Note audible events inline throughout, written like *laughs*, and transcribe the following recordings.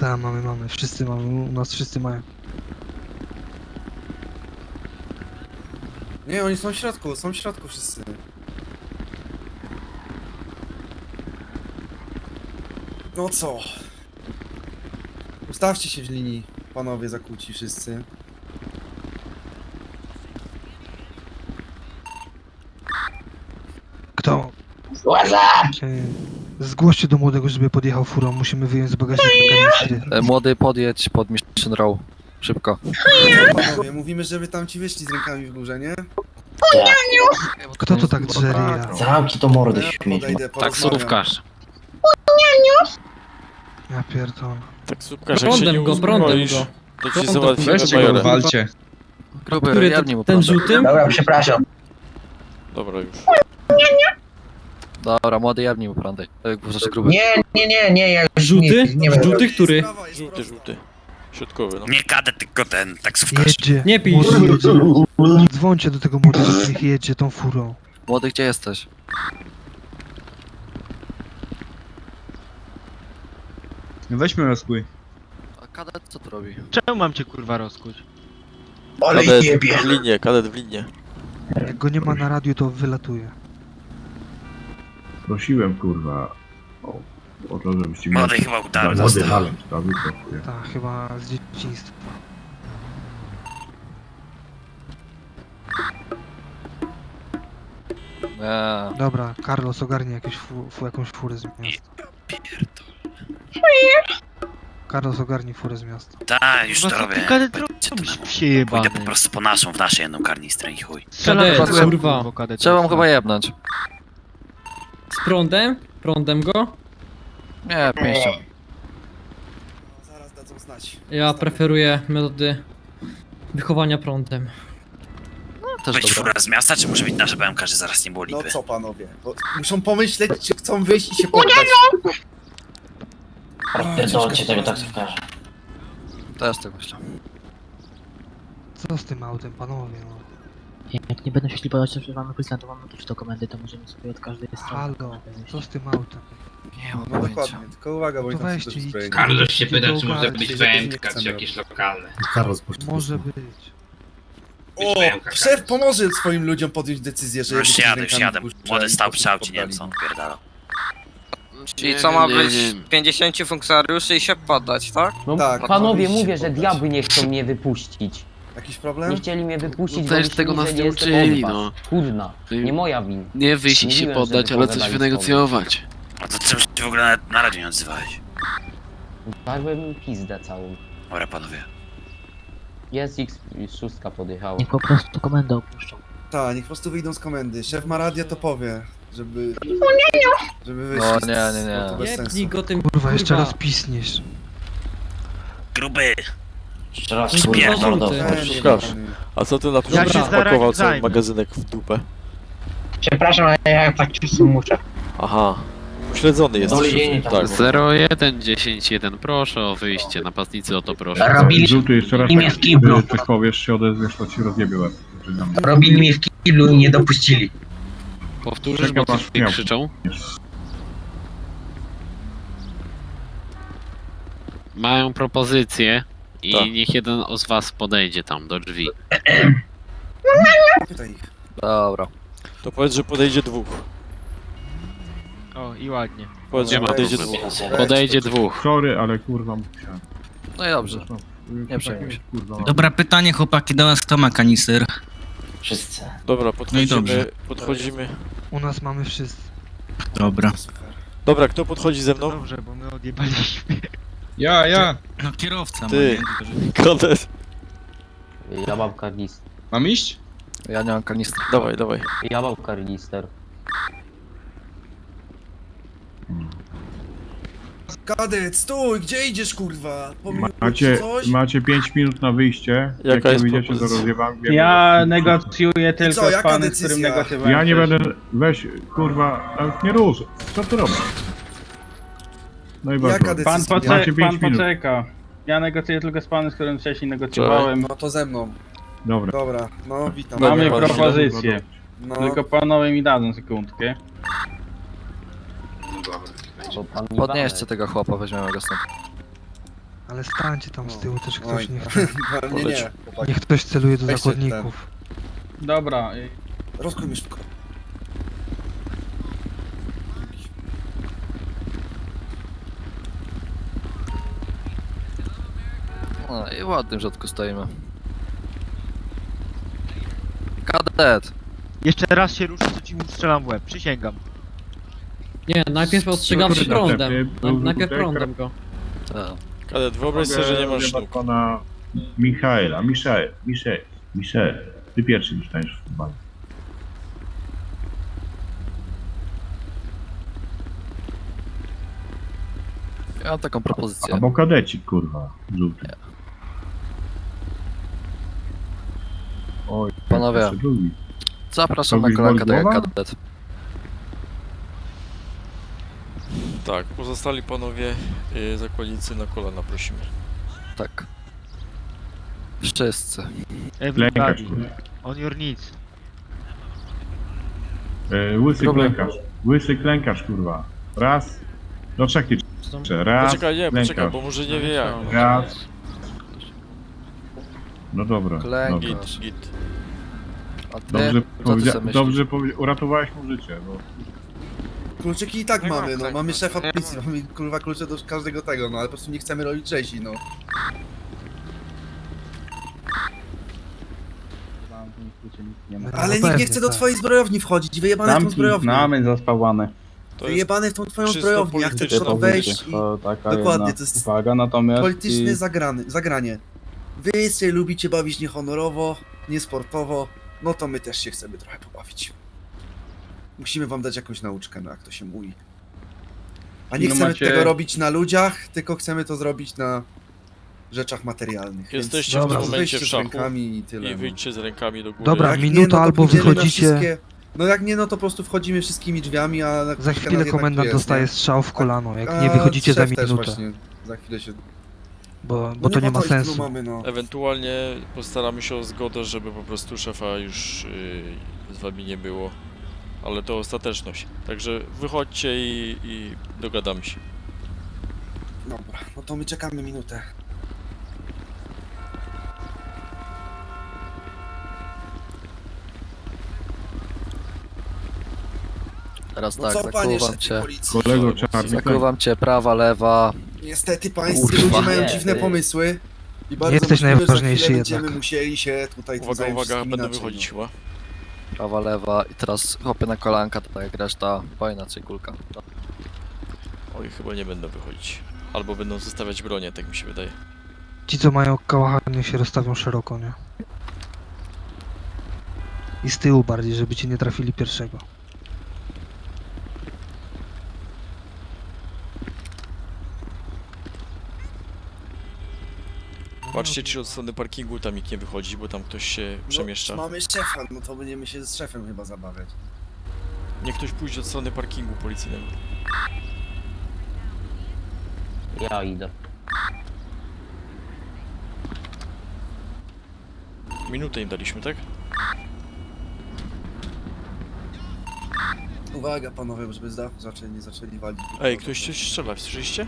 Tak, mamy, mamy. Wszyscy mamy. U nas wszyscy mają. Nie, oni są w środku, są w środku wszyscy. No co? Ustawcie się w linii, panowie zakłóci wszyscy. Kto? Ej, Zgłoście do młodego, żeby podjechał furą. Musimy wyjąć z bagażnika kanistry. E, Młody podjedź pod Mission Row. Szybko. Panowie, mówimy, żeby tam ci wyszli z rękami w górze, nie? Kto to tak drze ryja? Zamknij to mordę, Ja śmieć. podejdę, porozmawiam. Taksówkarz. Ja pierdolę. Taksówkarz, jak się nie Prądem go, prądem uzbroisz, go. to ci Prądem. załatwimy Weźcie go, walcie. Gruby, Który, jadnij mu ten, ten żółtym? Dobra, przepraszam. Dobra, już. Dobra, młody jadnij mu prądej. E, Znaczy gruby. Nie, nie, nie, nie, ja już Żółty? Nie, nie będę. Żółty, który? Żółty, żółty. Środkowy, no. Nie kadet, tylko ten taksówkarz. Jedzie. Nie pij. Młody jedzie. Dzwońcie do tego młodego, niech jedzie tą furą. Młody, gdzie jesteś? Weźmy rozkój. A kadet co tu robi? Czemu mam cię kurwa rozkuć? Ale Kadet jebie. w linie, kadet w linie. Jak go nie ma na radiu, to wylatuje. Prosiłem kurwa o, o to, żebyście Młody chyba udały Młody proszę. Tak, chyba z dzieciństwa. Nie. Dobra, Carlos ogarnie jakieś fu, fu, jakąś furę z miasta. Carlos ogarni furę z miasta. Tak, już to robię. to. Przyjebany. Pójdę po prostu po naszą, w nasze jedną karnistrę i chuj. Kadet, Strzelam- kurwa. Trzeba mu chyba jebnąć. Z prądem? Prądem go? Nie, pięścią. Zaraz dadzą znać. Ja preferuję metody wychowania prądem. Też Być dobra. fura z miasta, czy może być nasza BMK, że zaraz nie było No lipy? co panowie? Bo muszą pomyśleć, czy chcą wyjść i się poddać. Rozpierdolcie tego taksówkarza. Też tak myślę. Co z tym autem, panowie? No. Jak nie będą się to mamy policjantów, mamy klucz do komendy, to możemy sobie od każdej strony. Halo, co z tym autem? Nie mam No pojęcia. dokładnie, tylko uwaga, bo To oni tam są weźcie też. Carlos się pyta, to czy może być że chcemy czy jakieś lokalne. Carlos, Może być. O, szef pomoże swoim ludziom podjąć decyzję, że No już jadę, już jadę. Młody i stał przy aucie, nie wiem co on pierdala. Czyli co ma być 50 funkcjonariuszy i się poddać, tak? No, Tak, panowie, mówię, że diabły nie chcą mnie wypuścić. Jakiś Nie problem? chcieli mnie wypuścić, No bo też myśleli, tego nas że nie jestem uczyli, od was. no. Kurna, nie moja wina. Nie wyjść i się Mówiłem, poddać, ale coś pogadali wynegocjować. A to czemu się w ogóle na, na radio nie odzywałeś? Dałem pizdę całą. Dobra panowie. Jest X6 podjechała. Niech po prostu komendę opuszczą. Tak, niech po prostu wyjdą z komendy. Szef ma radio, to powie, żeby... Żeby wyjść No, z- nie, nie, nie. no to bez sensu. Jebnij go tym Kurwa, jeszcze raz pisniesz. Gruby! Jeszcze raz, Kurwa. A co ty na Ja początku się zaraz spakował cały zajmę. magazynek w dupę? Przepraszam, ale ja tak czasem muszę. Aha. Uśledzony jesteś. Dolienie tam. Tak. 01, 10, 1, proszę o wyjście. Napastnicy o to proszę. Robili, Żółty jeszcze raz imię tak, w kiblu. coś powiesz, się odezwiesz, to ci rozjebie łeb. Robili mnie w kiblu i nie dopuścili. Powtórzysz, bo tutaj miał. krzyczą. Mają propozycję i Tak. niech jeden z was podejdzie tam do drzwi. Pytaj ich. Dobra. To powiedz, że podejdzie dwóch. O, i ładnie. Powiedz, że Nie ma podejdzie problemu. dwóch. Podejdzie dwóch. Sorry, ale kurwa musiałem. No i dobrze. Zresztą, Nie przejmuj się. Kurwa, no. Dobra, pytanie chłopaki do was, kto ma kanister? Wszyscy. Dobra, podchodzimy, dobrze. podchodzimy. U nas mamy wszyscy. Dobra. Dobra, kto podchodzi ze mną? Dobrze, bo my odjebaliśmy. Ja, ja. No kierowca Ty. ma, nie? Tylko, Kodet. Ja mam karnister. Mam iść? Ja nie mam kanistry. Dawaj, dawaj. Ja mam karnister. Kadet, stój, gdzie idziesz kurwa? Pomyliłeś Macie, coś? macie 5 minut na wyjście. Jaka Jak nie jest wyjdziecie, to propozycja? rozjebam. Ja negocjuję tylko co, jaka z panem, z którym decyzja? negocjowałem Ja nie będę, weź, kurwa, nawet nie rusz. Co ty robisz? No i Jaka bardzo. decyzja? Macie 5 minut. Ja negocjuję tylko z panem, z którym wcześniej negocjowałem. No to ze mną. Dobra. Dobra, no witam. Mamy Dobra, propozycję. No, panowie mi dadzą sekundkę. Podnieście tego chłopa, weźmiemy go stąd. Ale stańcie tam z No. tyłu, też ktoś Oj, niech, *laughs* nie, nie, chłopaki. niech ktoś celuje do zakładników. Dobra, y, Rozkuj mnie szybko. No i ładnym w rzadku stoimy. Kadet! Jeszcze raz się ruszy, to ci mu strzelam w łeb, przysięgam. Nie, najpierw ostrzegawszy Kurde, prądem. lepiej Na, był najpierw prądem go. Tak. Kadet, wyobraź sobie, że nie masz Mogę nóg. pana Michaela, Michel, Michel, Michel. Ty pierwszy dostaniesz w futbol. Ja mam taką propozycję. Albo kadecik, kurwa, żółty. Oj, Panowie. jeszcze drugi. Zapraszam na Robisz kolankę, tak jak kadet. Tak, pozostali panowie y, zakładnicy na kolana prosimy. Tak. Wszyscy. Klękasz, kurwa. On your needs. E, łysy Problem. klękasz. Łysy klękasz, kurwa. Raz. Do trzech jeszcze. Raz. Poczekaj, nie, poczekaj, klękasz. bo może nie wie jak. Raz. No dobra. Klęk. dobra. Git, git. A ty? Dobrze, Co ty powiedzia- sobie myślisz? dobrze powie- uratowałeś mu życie, bo Kluczyki i tak Nie mamy, mam no. tak, Mamy no. szefa Nie policji, mamy kurwa klucze do każdego tego, no ale po prostu nie chcemy robić rzezi, no. nie ma. Ale nikt pewnie, nie chce do tak. twojej zbrojowni wchodzić, wyjebane w tą Zamknij, zbrojownię. mamy zaspawane. To jest Wyjebane w tą twoją czysto zbrojownię, jak chcesz polityczne wejść i... To taka Dokładnie, jedna to jest uwaga, natomiast... Polityczne zagrany, zagranie. Wy się lubicie bawić niehonorowo, niesportowo, no to my też się chcemy trochę pobawić. Musimy wam dać jakąś nauczkę, no jak to się mówi. A nie No chcemy macie- tego robić na ludziach, tylko chcemy to zrobić na rzeczach materialnych. więc Jesteście w tym momencie wyjście w z rękami i tyle. i no. wyjdźcie z rękami do góry. Dobra, Jak minuta nie, no to albo pójdziemy na wychodzicie- wszystkie- No jak nie, no to po prostu wchodzimy wszystkimi drzwiami, a na Za chwilę jednak komendant jest, dostaje nie? strzał w kolano, jak A nie wychodzicie za szef też minutę, Właśnie, za chwilę się... bo, No bo to nie ma sensu. Mamy, no. Ewentualnie postaramy się o zgodę, żeby po prostu szefa już y, z wami nie było. Ale to ostateczność. Także wychodźcie i, i dogadamy się. Dobra, no to my czekamy minutę. Teraz No tak, co panie zakuwam szefie cię. policji? kolego czarny. Zakuwam cię, prawa, lewa. Niestety pańscy Kurwa. ludzie mają Nie, dziwne ty. pomysły. I bardzo jesteś możliwe, że za najważniejszy chwilę jednak. Będziemy musieli się tutaj tym Uwaga, zająć uwaga, wszystkim będę inaczej, wychodzić no. chyba. Prawa, lewa i teraz chopię na kolanka, tak jak reszta, bo inaczej kulka. Oj, chyba nie będę wychodzić. Albo będą zostawiać bronię, tak mi się wydaje. Ci co mają kałachy niech się rozstawią szeroko, nie? I z tyłu bardziej, żeby ci nie trafili pierwszego. Patrzcie, czy od strony parkingu tam nikt nie wychodzi, bo tam ktoś się przemieszcza. No, mamy szefa, no to będziemy się z szefem chyba zabawiać. Niech ktoś pójdzie od strony parkingu policyjnego. Ja idę. Minutę im daliśmy, tak? Uwaga panowie, żeby z dachu zaczęli, nie zaczęli walić. Ej, ktoś coś strzela, słyszeliście?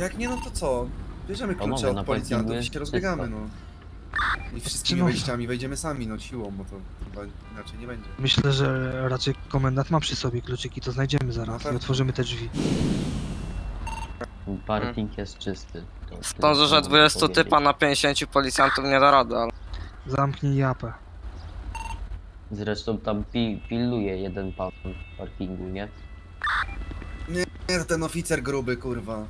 Jak nie, no to co? Bierzemy klucze Panowie, od na policjantów i się rozbiegamy, no. I wszystkimi No. wejściami wejdziemy sami, no siłą, bo to chyba inaczej nie będzie. Myślę, że raczej komendant ma przy sobie kluczyki, to znajdziemy zaraz i otworzymy te drzwi. Parking jest czysty. To Sądzę, że co 20 mogę typa na 50 policjantów nie da rady, ale... Zamknij japę. Zresztą tam pi pilnuje jeden pan w parkingu, nie? Nie, ten oficer gruby, kurwa.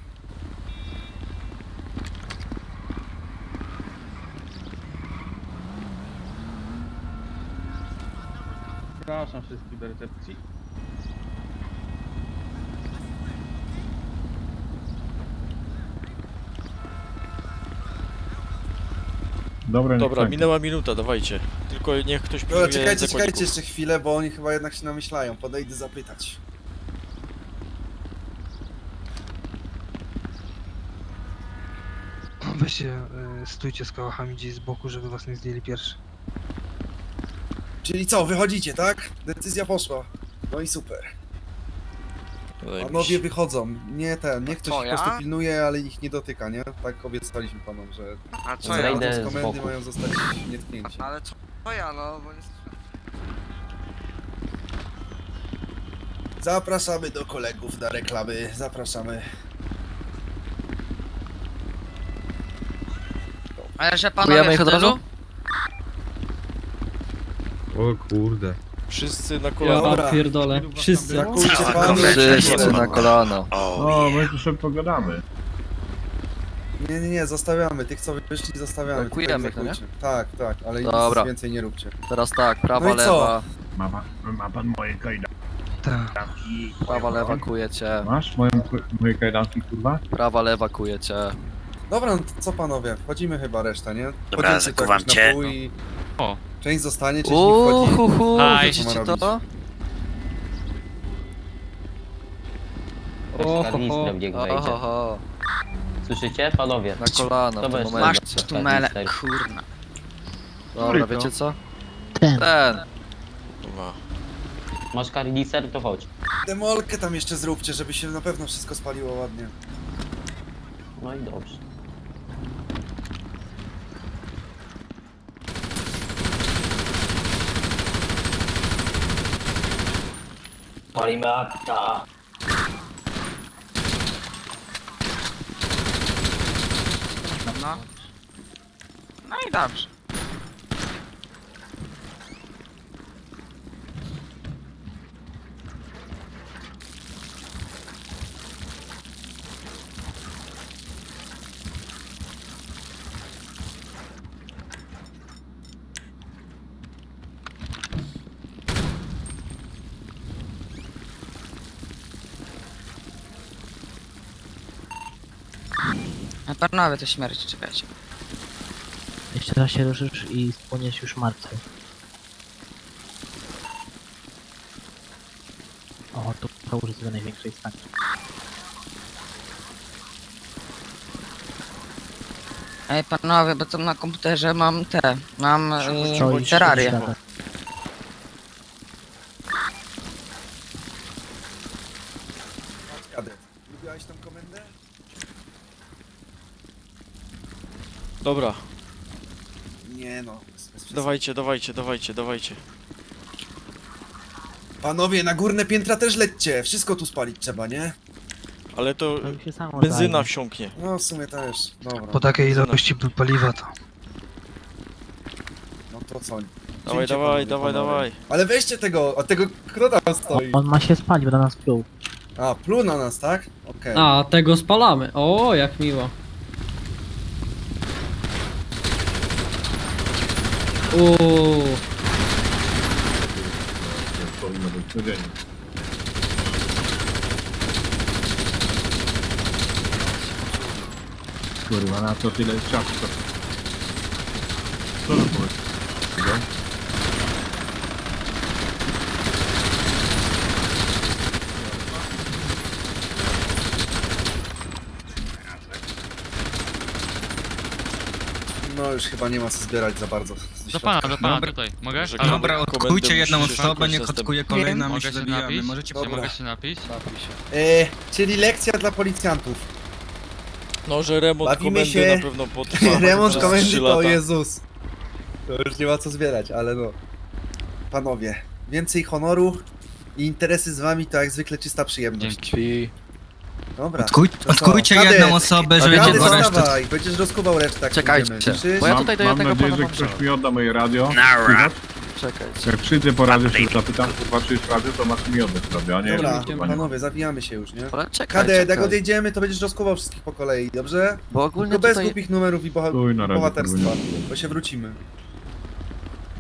Zapraszam wszystkich do recepcji. Dobra, niech Dobra, minęła minuta, dawajcie. Tylko niech ktoś Dobra, pilnuje czekajcie, zakładników. czekajcie jeszcze chwilę, bo oni chyba jednak się namyślają. Podejdę zapytać. Weźcie, y, stójcie z kałachami gdzieś z boku, żeby was nie zdjęli pierwszy. Czyli co, wychodzicie, tak? Decyzja poszła. No i super. Panowie wychodzą. Nie ten, niech ktoś Co, ich ja? po prostu pilnuje, ale ich nie dotyka, nie? Tak obiecaliśmy panom, że A co ja? Zejdę z z komendy boku. mają zostać nietknięci. Ale co, co ja, no? Bo jest... Zapraszamy do kolegów na reklamy, zapraszamy. Ale że panowie ich w od razu? O kurde. Wszyscy na kolana. Dobra. Ja pierdolę. Wszyscy. Panu. Wszyscy na kolana. O, my tu sobie pogadamy. Nie, nie, nie, zostawiamy. Tych co wyszli zostawiamy. Blokujemy ich, no nie? Tak, tak, ale Dobra. nic więcej nie róbcie. Teraz tak, prawa, No i co? lewa, Ma, pan- ma pan moje kajdanki? Tak. prawa, lewa kujecie, Masz moje, moje kajdanki, kurwa? prawa, lewa kujecie. Dobra, no to co panowie, wchodzimy chyba reszta, nie? Dobra, Podzielcie to zakuwam jakoś cię. na pół i... O. Część zostanie, część nie wchodzi. Uhuhu, Aj. wiecie Co ma to? O, ho, ho. Karnistrem niech wejdzie. Ohoho, Słyszycie, panowie? na kolana w To tym weź, Masz momencie. tunele, kurna. Dobra, wiecie co? Ten. Ten. Masz karnister, to chodź. Demolkę tam jeszcze zróbcie, żeby się na pewno wszystko spaliło ładnie. No i dobrze. No. No i dobrze. Panowie to śmierć, czekajcie. Jeszcze raz się ruszysz i spłoniesz już martwy. O, to połóż do największej stanie. Ej panowie, bo tam na komputerze mam te, mam iść terrarię. świata. Kadet, lubiłaś tą komendę? Dobra, Nie no. bez- bez przesady. dawajcie, dawajcie, dawajcie, dawajcie. Panowie, na górne piętra też lećcie. Wszystko tu spalić trzeba, nie? Ale to To już się samo benzyna zajmie. wsiąknie. No w sumie też. Dobra. Po takiej ilości paliwa to. No to co? Dawaj, dawaj, panowie, dawaj, panowie. dawaj. Ale weźcie tego, a tego kto tam stoi? On ma się spalić, bo na nas pluł. A, pluł na nas, tak? Okej. A, tego spalamy. O, jak miło. Uuu. Powinno być codziennie. Kurwa, na co tyle czasu? Co to było? No już chyba nie ma co zbierać za bardzo. Do pana, do pana, tutaj. Mogę? Ale- Dobra, odkujcie jedną osobę, nie odkuje kolejna, Mogę się napić? Możecie Nie Dobra. mogę się napić? Napij się. E, czyli lekcja dla policjantów. No, że remont Bawimy komendy się. na pewno potrwa. *laughs* Remont przez komendy trzy to lata. Jezus. To już nie ma co zbierać, ale no. Panowie, więcej honoru i interesy z wami to jak zwykle czysta przyjemność. Dzięki. Dobra. Odkuj, To co? odkujcie Kadet, jedną osobę, żeby Kadet, do reszty. dawaj, będziesz rozkubał resztę. jak Czekajcie, bo ja mam, tutaj do mam jednego nadzieję, pana że mam ktoś żal. mi odda moje radio. Nara. Czekajcie. Jak przyjdę po radio, się zapytam, kurwa, czy jest radio, to masz mi oddać radio, a nie Dobra, kurwa, nie. panowie, zawijamy się już, nie? Dobra, czekaj, Kadet, jak czekaj. odejdziemy, to będziesz rozkubał wszystkich po kolei, dobrze? Bo ogólnie Tylko bez tutaj... głupich numerów i boha na razie, bohaterstwa, kurwa. bo się wrócimy.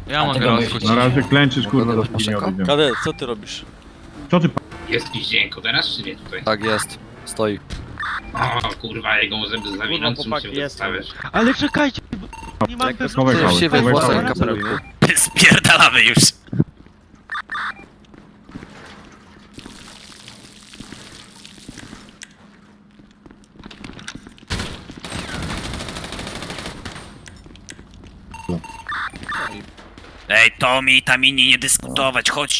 Ja mogę tego rozkuć. Na razie klęczysz, kurwa, Mogę dopóki nie dać odejdziemy. Kadet, co ty robisz? Co ty Jest jakiś dzień teraz, czy nie tutaj? Tak jest. Stoi. O kurwa, jego możemy zawinąć, chłopaki, musimy jestem. dostawiać. Ale czekajcie, bo nie mam pewności. Schowaj Ty kały, w siwych schowaj włosach i kapeluchu. *laughs* Spierdalamy już. Ej, Tomi, tam inni nie dyskutować, chodź